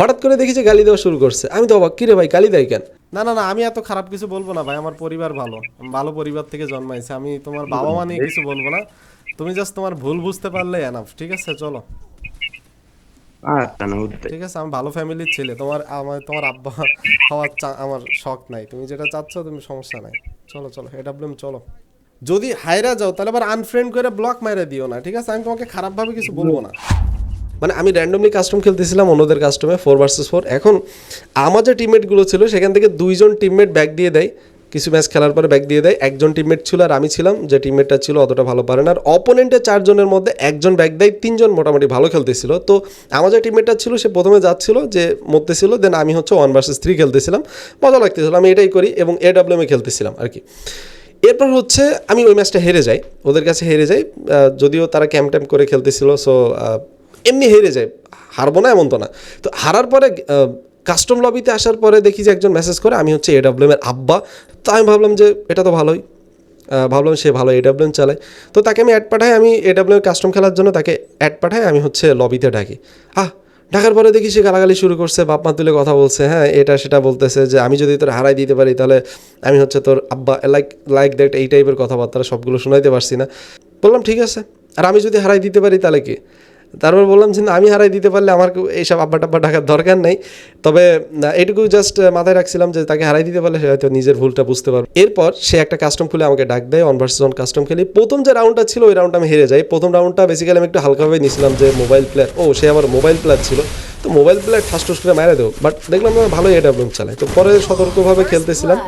হঠাৎ করে দেখি যে গালি দেওয়া শুরু করছে। আমি তো অবাক কিরে ভাই গালি দেয় কেন? না না না আমি এত খারাপ কিছু বলব না ভাই আমার পরিবার ভালো। ভালো পরিবার থেকে জন্মাইছি। আমি তোমার বাবা মা নিয়ে কিছু বলব না। তুমি জাস্ট তোমার ভুল বুঝতে পারলে এনাফ ঠিক আছে? চলো। আচ্ছা ঠিক আছে আমি ভালো ফ্যামিলির ছেলে। তোমার আমার তোমার আব্বা হওয়ার চা- আমার শখ নাই। তুমি যেটা চাচ্ছ তুমি সমস্যা নাই। চলো চলো এডাব্লিউএম চলো। যদি হাইরা যাও তাহলে আবার আনফ্রেন্ড করে ব্লক মাইরা দিও না ঠিক আছে? আমি তোমাকে খারাপভাবে কিছু বলব না। মানে আমি র্যান্ডমলি কাস্টম খেলতেছিলাম অন্যদের কাস্টমে ফোর ভার্সেস ফোর এখন আমার যে টিমমেটগুলো ছিল, সেখান থেকে দুইজন টিমমেট ব্যাক দিয়ে দেয়। কিছু ম্যাচ খেলার পরে ব্যাক দিয়ে দেয়। একজন টিমমেট ছিল আর আমি ছিলাম, যে টিমমেটটা ছিল অতটা ভালো পারে না। আর অপোনেন্টের চারজনের মধ্যে একজন ব্যাক দেয়, তিনজন মোটামুটি ভালো খেলতেছিল। তো আমার যে টিমমেটটা ছিল, সে প্রথমে যাচ্ছিল, যে মধ্যে ছিল দেন আমি হচ্ছে ওয়ান ভার্সেস থ্রি খেলতেছিলাম। মজা লাগতেছিল, আমি এটাই করি এবং এ ডাব্লিউএমে খেলতেছিলাম আর কি। এরপর হচ্ছে আমি ওই ম্যাচটা হেরে যাই, ওদের কাছে হেরে যাই। যদিও তারা ক্যাম্প ট্যাম্প করে খেলতেছিল সো এমনি হেরে যায়। হারবো না এমন তো না। তো হারার পরে কাস্টম লবিতে আসার পরে দেখি যে একজন মেসেজ করে, আমি হচ্ছে এডাব্লিউএম এর আব্বা। তো আমি ভাবলাম যে এটা তো ভালোই। ভাবলাম সে ভালো এডাব্লিউএম চালায়। তো তাকে আমি অ্যাড পাঠাই, আমি এডাব্লিউএম কাস্টম খেলার জন্য তাকে অ্যাড পাঠাই, আমি হচ্ছে লবিতে ডাকি। আহ, ঢাকার পরে দেখি সে গালাগালি শুরু করছে, বাপ মা তুলে কথা বলছে হ্যাঁ এটা সেটা বলতেছে যে আমি যদি তোর হারাই দিতে পারি, তাহলে আমি হচ্ছে তোর আব্বা লাইক লাইক দ্যাট এই টাইপের কথাবার্তা সবগুলো শোনাইতে পারছি না। বললাম, ঠিক আছে। আর আমি যদি হারাই দিতে পারি, তাহলে কি? তারপর বললাম যে আমি হারাই দিতে পারলে আমার এইসব আব্বা টাব্বা ডাকার দরকার নেই। তবে এটুকু জাস্ট মাথায় রাখছিলাম যে, তাকে হারাই দিতে পারলে সে হয়তো নিজের ভুলটা বুঝতে পারবে। এরপর সে একটা কাস্টম খুলে আমাকে ডাক দেয় অন ভার্সেস অন কাস্টম খেলি। প্রথম যে রাউন্ডটা ছিল, ওই রাউন্ডটা আমি হেরে যাই। প্রথম রাউন্ডটা বেসিক্যালি আমি একটু হালকাভাবে নিয়েছিলাম যে মোবাইল প্লেয়ার ও, সে আমার মোবাইল প্লেয়ার ছিল। তো মোবাইল প্লেয়ার ফার্স্ট করে মারা দেবো। বাট দেখলাম ভালোই এটা চালায়। তো পরে সতর্কভাবে খেলতেছিলাম।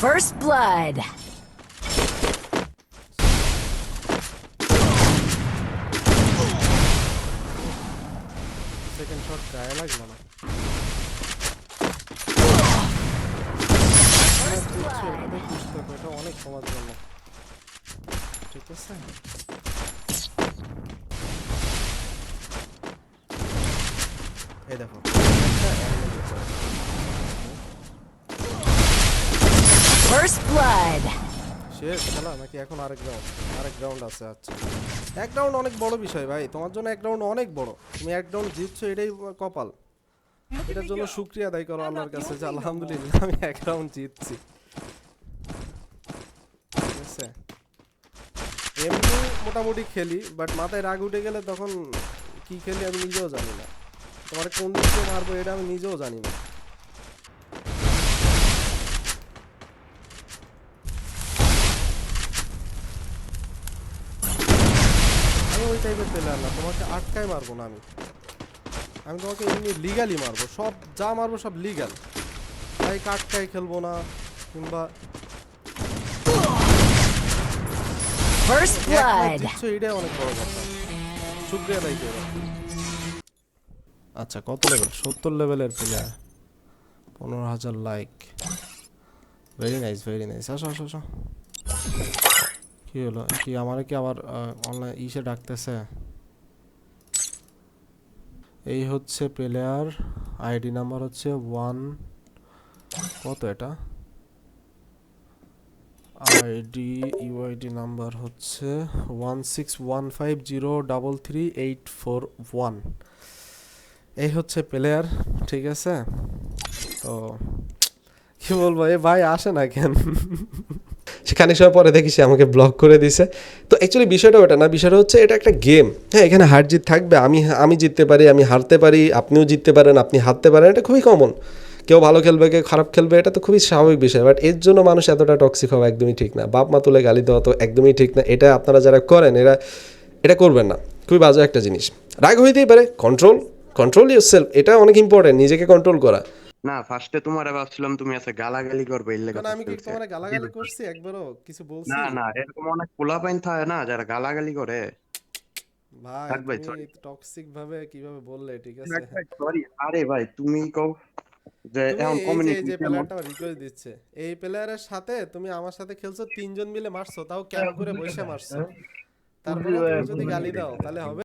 First blood. সেকেন্ড শট গায়ে লাগল না First দিচ্ছি, blood. এভাবে খুঁজতে হবে, এটা অনেক তোমার জন্য ঠিক আছে এই দেখো First blood. শেষ খেলা নাকি এখন আরেক রাউন্ড আরেক রাউন্ড আছে আচ্ছা। এক রাউন্ড অনেক বড় বিষয় ভাই। তোমার জন্য এক রাউন্ড অনেক বড়। তুমি এক রাউন্ড জিতছো, এটাই কপাল। এটার জন্য শুক্রিয়া আদায় করো আল্লাহর কাছে, যে আলহামদুলিল্লাহ আমি এক রাউন্ড জিতছি। এমনি মোটামুটি খেলি বাট মাথায় রাগ উঠে গেলে তখন কি খেলি আমি নিজেও জানি না। তোমার কোন দিক দিয়ে মারবো, এটা আমি নিজেও জানি না। টাইপের প্লেয়ার না তোমাকে আটকায় মারবো না আমি। আমি তোমাকে এমনি লিগালি মারবো সব যা মারবো সব লিগাল তাই আটকায় খেলব না কিংবা এটাই অনেক বড় কথা। শুক্রিয়া আচ্ছা কত লেভেল সত্তর লেভেলের প্লেয়ার পনেরো হাজার like very nice very nice আসো আসো আসো। কি হলো? কি আমার কি আবার অনলাইন ইসে ডাকতেছে? এই হচ্ছে প্লেয়ার আইডি নাম্বার হচ্ছে ওয়ান কত এটা? আইডি ইউআইডি নাম্বার হচ্ছে one six one five zero double three eight four one এই হচ্ছে প্লেয়ার ঠিক আছে? তো, কি বলব? এ ভাই আসে না কেন? সে খানিক সময় পরে দেখি সে আমাকে ব্লক করে দিছে। তো অ্যাকচুয়ালি বিষয়টা ওটা না, বিষয়টা হচ্ছে এটা একটা গেম হ্যাঁ এখানে হার জিত থাকবে, আমি আমি জিততে পারি, আমি হারতে পারি, আপনিও জিততে পারেন, আপনি হারতে পারেন, এটা খুবই কমন কেউ ভালো খেলবে, কেউ খারাপ খেলবে, এটা তো খুবই স্বাভাবিক বিষয় বাট এর জন্য মানুষ এতটা টক্সিক হওয়া একদমই ঠিক না। বাপ মা তুলে গালি দেওয়া তো একদমই ঠিক না, এটা আপনারা যারা করেন, এরা, এটা করবেন না। খুবই বাজে একটা জিনিস। রাগ হইতেই পারে কন্ট্রোল কন্ট্রোল ইউর সেলফ এটা অনেক ইম্পর্টেন্ট নিজেকে কন্ট্রোল করা। না ফার্স্টে তোমারে ভাবছিলাম তুমি আছে গালাগালি করবে এর লেগে কারণ আমি কি। তোমার গালাগালি করছি? একবারও কিছু বলছি? না না এরকম অনেক পোলাপাইন থাকে না যারা গালাগালি করে। ভাই থাক ভাই, তুমি টক্সিক ভাবে কীভাবে বললে ঠিক আছে? সরি আরে ভাই তুমি কও যে তুমি এখন এই যে এই যে কমিউনিকেশন প্লেয়ারটা রিকোয়েস্ট দিচ্ছে। এই প্লেয়ারের সাথে তুমি আমার সাথে খেলছো তিনজন মিলে মারছো তাও ক্যাম্প করে বসে মারছো। তারপরে তুমি যদি গালি দাও তাহলে হবে